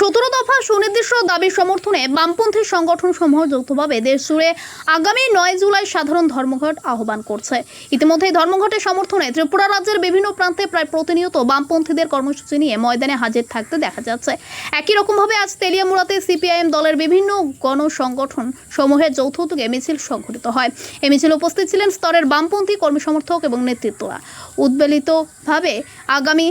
সতেরো দফা সুনির্দিষ্ট দাবি সমর্থনে বামপন্থী সংগঠন সমূহ যৌথভাবে দেশ জুড়ে আগামী নয় জুলাই সাধারণ ধর্মঘট আহ্বান করছে। ইতিমধ্যেই ধর্মঘটের সমর্থনে ত্রিপুরা রাজ্যের বিভিন্ন প্রান্তে প্রায় প্রতিনিয়ত বামপন্থীদের কর্মসূচি নিয়ে ময়দানে হাজির থাকতে দেখা যাচ্ছে। একই রকমভাবে আজ তেলিয়ামুড়াতে সিপিআইএম দলের বিভিন্ন গণসংগঠন সমূহের যৌথ উদ্যোগে মিছিল সংঘটিত হয়। এই মিছিল উপস্থিত ছিলেন স্তরের বামপন্থী কর্মী সমর্থক এবং নেতৃত্বরা। উদ্বেলিতভাবে আগামী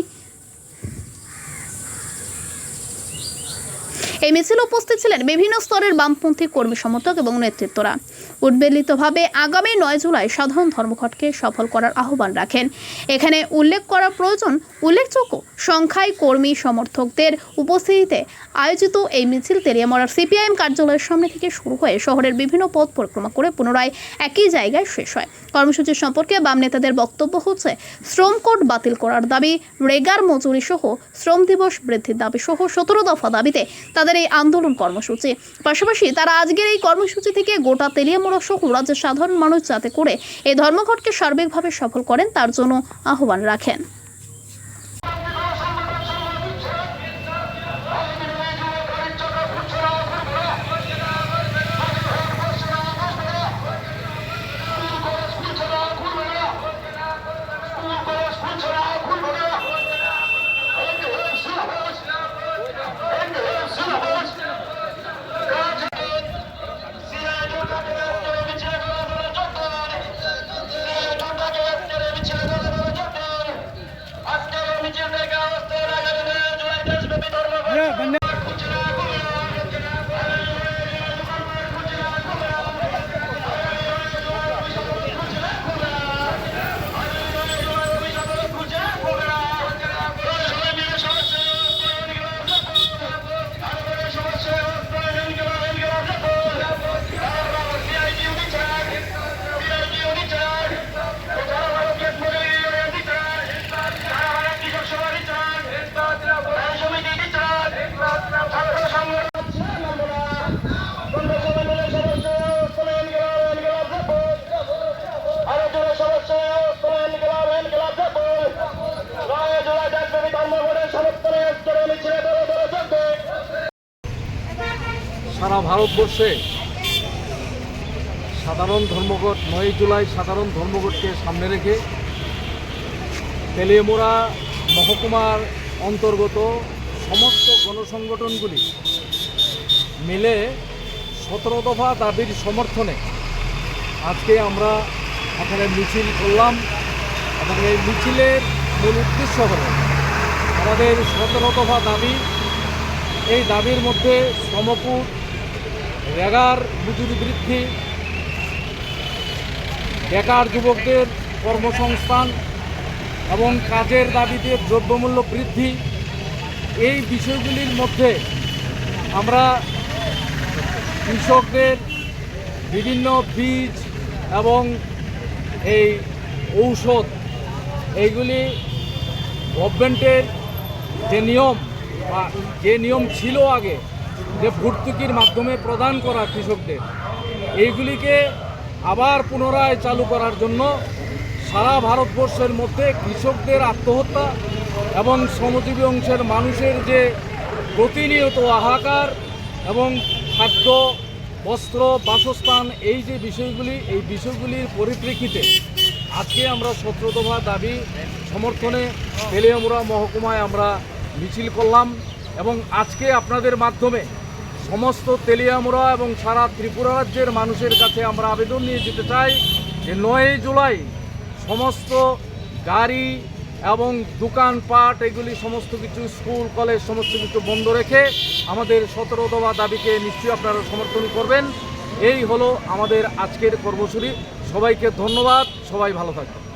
এই মিছিলে উপস্থিত ছিলেন বিভিন্ন স্তরের বামপন্থী কর্মী সমর্থক এবং নেতৃত্বরা। উদ্বেলিতভাবে আগামী নয় জুলাই সাধারণ ধর্মঘটকে সফল করার আহ্বান রাখেন। এখানে উল্লেখ করা প্রয়োজন, উল্লেখযোগ্য সংখ্যায় কর্মী সমর্থকদের উপস্থিতিতে আয়োজিত এই মিছিল তেলিয়ামড়ার সিপিআইএম কার্যালয়ের সামনে থেকে শুরু হয়ে শহরের বিভিন্ন পথ পরিক্রমা করে পুনরায় একই জায়গায় শেষ হয়। কর্মসূচি সম্পর্কে বাম নেতাদের বক্তব্য হচ্ছে, শ্রম কোড বাতিল করার দাবি, রেগার মজুরি সহ শ্রম দিবস বৃদ্ধির দাবি সহ সতেরো দফা দাবিতে তাদের এই আন্দোলন কর্মসূচি। পাশাপাশি তারা আজকের এই কর্মসূচি থেকে গোটা তেলিয়ামোড়া সহ রাজ্যের সাধারণ মানুষ যাতে করে এই ধর্মঘটকে সার্বিকভাবে সফল করেন, তার জন্য আহ্বান রাখেন। সারা ভারতবর্ষে সাধারণ ধর্মঘট, নয় জুলাই সাধারণ ধর্মঘটকে সামনে রেখে তেলিয়ামুড়া মহকুমার অন্তর্গত সমস্ত গণসংগঠনগুলি মিলে সতেরো দফা দাবির সমর্থনে আজকে আমরা এখানে মিছিল করলাম। এবং এই মিছিলের মূল উদ্দেশ্য হল আমাদের সতেরো দফা দাবি। এই দাবির মধ্যে শ্রমপুর রেগার মজুরি বৃদ্ধি, বেকার যুবকদের কর্মসংস্থান এবং কাজের দাবিতে দ্রব্যমূল্য বৃদ্ধি, এই বিষয়গুলির মধ্যে আমরা কৃষকদের বিভিন্ন বীজ এবং এই ঔষধ, এইগুলি গভর্নমেন্টের যে নিয়ম বা যে নিয়ম ছিল আগে, যে ভর্তুকির মাধ্যমে প্রদান করা কৃষকদের, এইগুলিকে আবার পুনরায় চালু করার জন্য সারা ভারতবর্ষের মধ্যে কৃষকদের আত্মহত্যা এবং শ্রমজীবী অংশের মানুষের যে প্রতিনিয়ত হাহাকার এবং খাদ্য, বস্ত্র, বাসস্থান, এই যে বিষয়গুলি, এই বিষয়গুলির পরিপ্রেক্ষিতে আজকে আমরা সতেরো দফা দাবি সমর্থনে তেলিয়ামুড়া মহকুমায় আমরা মিছিল করলাম এবং আজকে আপনাদের মাধ্যমে সমস্ত তেলিয়ামুড়া এবং সারা ত্রিপুরা রাজ্যের মানুষের কাছে আমরা আবেদন নিয়ে যেতে চাই যে নয়ই জুলাই সমস্ত গাড়ি এবং দোকানপাট, এগুলি সমস্ত কিছু স্কুল, কলেজ, সমস্ত কিছু বন্ধ রেখে আমাদের সতেরো দাবিকে নিশ্চয়ই আপনারা সমর্থন করবেন। এই হলো আমাদের আজকের কর্মসূচি। সবাইকে ধন্যবাদ সবাই ভালো থাকবেন।